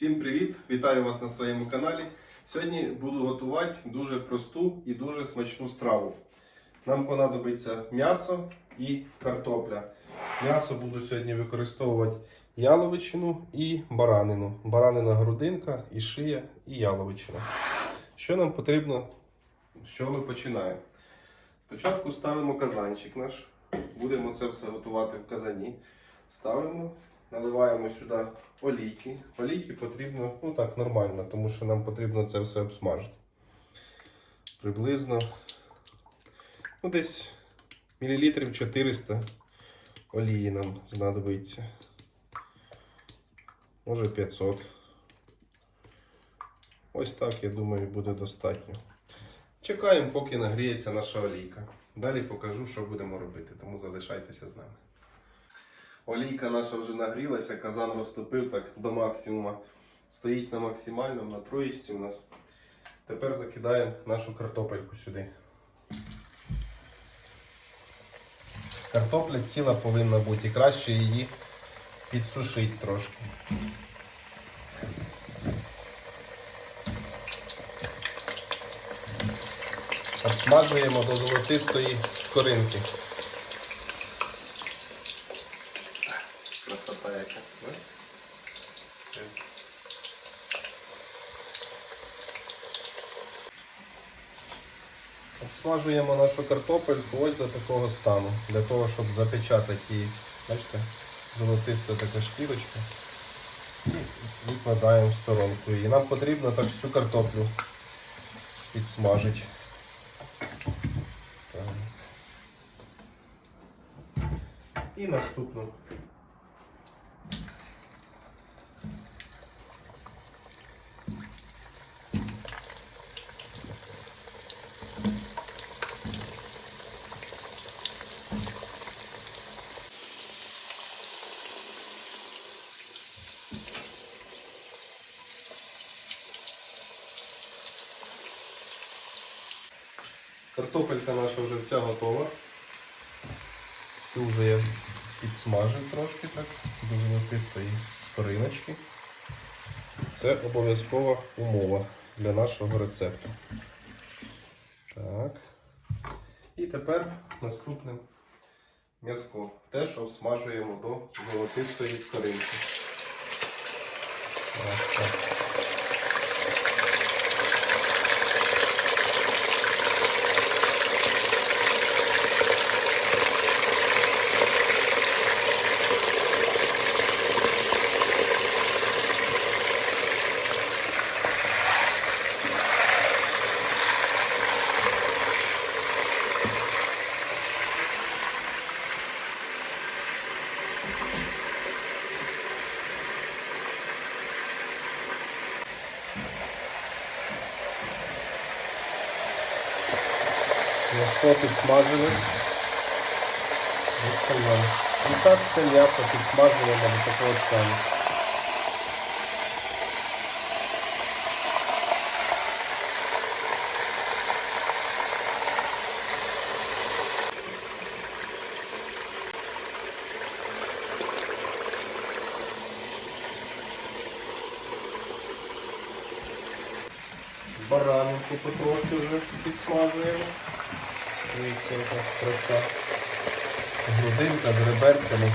Всім привіт! Вітаю вас на своєму каналі. Сьогодні буду готувати дуже просту і дуже смачну страву. Нам понадобиться м'ясо і картопля. М'ясо буду сьогодні використовувати яловичину і баранину. Баранина грудинка, і шия, і яловичина. Що нам потрібно? З чого ми починаємо? Спочатку ставимо казанчик наш. Будемо це все готувати в казані. Ставимо, наливаємо сюди олійки. Олійки потрібно ну так, нормально, тому що нам потрібно це все обсмажити. Приблизно ну, десь мілілітрів 400 олії нам знадобиться. Може 500. Ось так, я думаю, буде достатньо. Чекаємо, поки нагріється наша олійка. Далі покажу, що будемо робити, тому залишайтеся з нами. Олійка наша вже нагрілася, казан розтопив так до максимума. Стоїть на максимальному, на троєчці у нас. Тепер закидаємо нашу картопельку сюди. Картопля ціла повинна бути і краще її підсушити трошки. Обсмажуємо до золотистої скоринки. Обсмажуємо нашу картопельку ось до такого стану, для того, щоб запечатати її. Бачите, золотиста така шкірочка. І викладаємо в сторонку. І нам потрібно так всю картоплю підсмажити. І наступну. Картопелька наша вже вся готова. Цю вже я підсмажив трошки так, до золотистої скориночки. Це обов'язкова умова для нашого рецепту. Так. І тепер наступне м'язко. Теж обсмажуємо до золотистої скоринки. Ось так. М'ясо підсмажилось. І так все м'ясо підсмажуємо до такого стану. Баранинку потрошки вже підсмажуємо. Дивіться, яка краса. Грудинка з реберцями.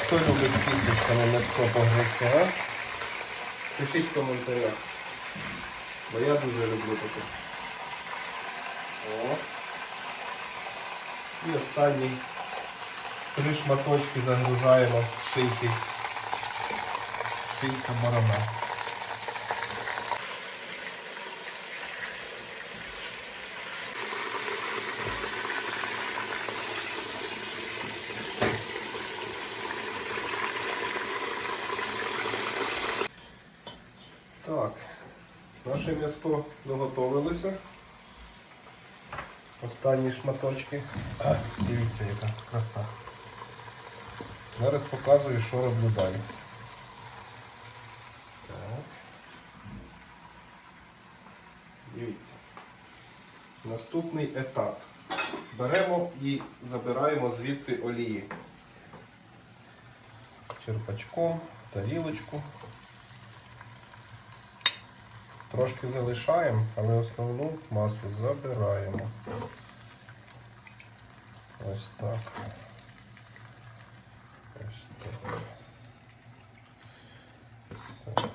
Хто любить з кісточками м'яско погризти, а? Пишіть в коментарях. Бо я дуже люблю таке. О. І останній три шматочки загружаємо в шийки. Шийка барана. Так, наше м'ясо доготовилося. Останні шматочки. А, дивіться, яка краса. Зараз показую, що роблю далі. Так. Дивіться. Наступний етап. Беремо і забираємо звідси олії. Черпачком, тарілочку. Трошки залишаємо, але основну масу забираємо. Ось так. Ось так. Все.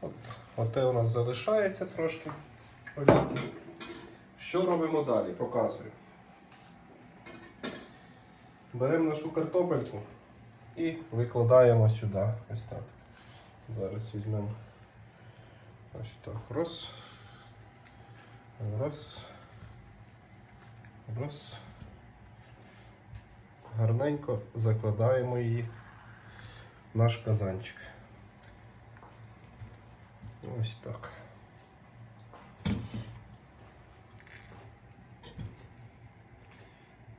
От, оте у нас залишається трошки. Що робимо далі? Показую. Беремо нашу картопельку і викладаємо сюди. Ось так. Зараз візьмемо ось так. Раз. Раз. Раз. Гарненько закладаємо її в наш казанчик. Ось так.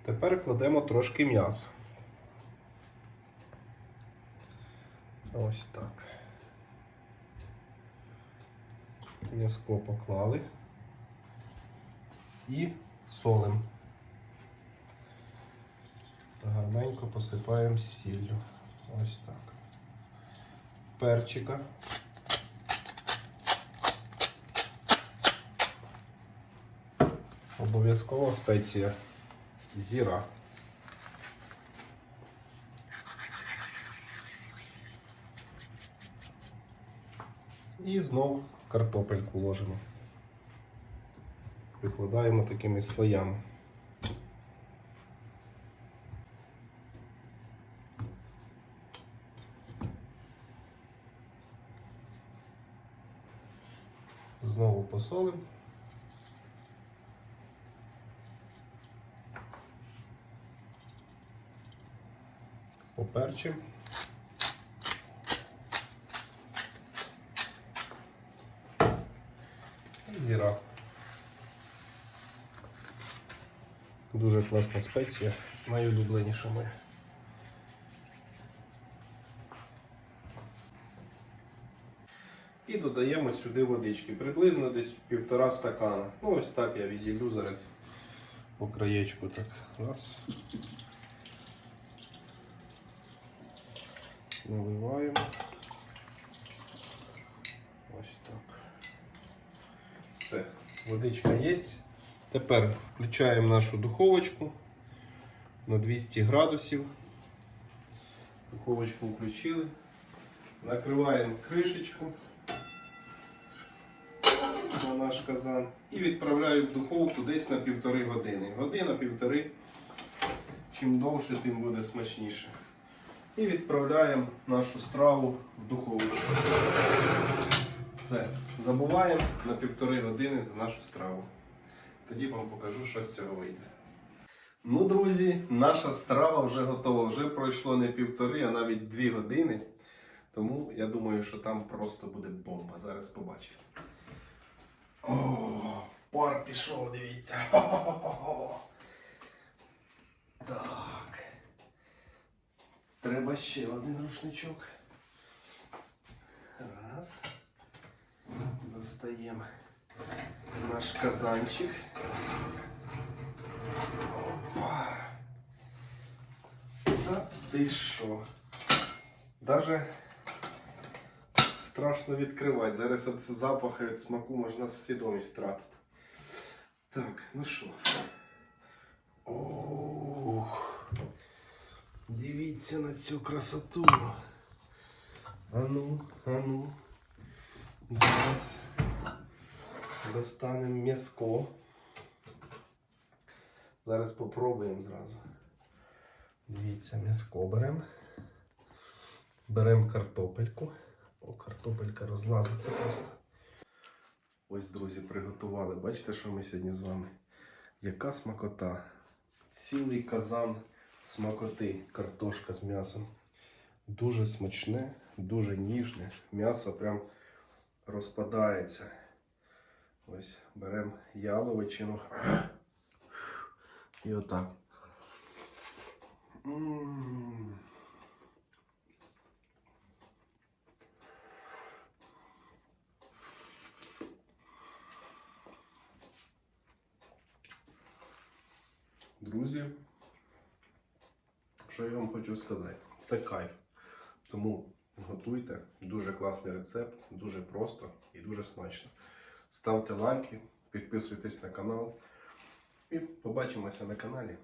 Тепер кладемо трошки м'яса. Ось так. М'язко поклали і солим. Гарненько посипаємо сіллю. Ось так. Перчика. Обов'язково спеція зіра. І знову картопельку ложимо. Викладаємо такими слоями. Знову посолимо. Поперчимо. Зіра. Дуже класна спеція, найулюбленіша моя. І додаємо сюди водички, приблизно десь півтора стакана. Ну ось так я відділю зараз по краєчку. Так. Раз. Наливаємо. Ось так. Все, водичка є. Тепер включаємо нашу духовочку на 200 градусів. Духовочку включили. Накриваємо кришечку на наш казан і відправляю в духовку десь на півтори години. Година-півтори. Чим довше, тим буде смачніше. І відправляємо нашу страву в духовочку. Все. Забуваємо на півтори години за нашу страву. Тоді вам покажу, що з цього вийде. Ну, друзі, наша страва вже готова. Вже пройшло не півтори, а навіть дві години. Тому я думаю, що там просто буде бомба. Зараз побачимо. О, пар пішов, дивіться. Хо-хо-хо-хо. Так. Треба ще один рушничок. Раз. Достаємо наш казанчик. Опа. Та ти що? Даже страшно відкривати. Зараз від запаху, від смаку можна свідомість втратити. Так, ну що. Ох. Дивіться на цю красоту. Ану, ану. Зараз достанемо м'язко. Зараз попробуємо зразу. Дивіться, м'язко беремо. Беремо картопельку. О, картопелька розлазиться просто. Ось, друзі, приготували. Бачите, що ми сьогодні з вами? Яка смакота. Цілий казан смакоти, картошка з м'ясом. Дуже смачне, дуже ніжне. М'ясо прям розпадається. Ось беремо яловичину. І отак. Друзі, що я вам хочу сказати? Це кайф. Тому готуйте. Дуже класний рецепт, дуже просто і дуже смачно. Ставте лайки, підписуйтесь на канал і побачимося на каналі.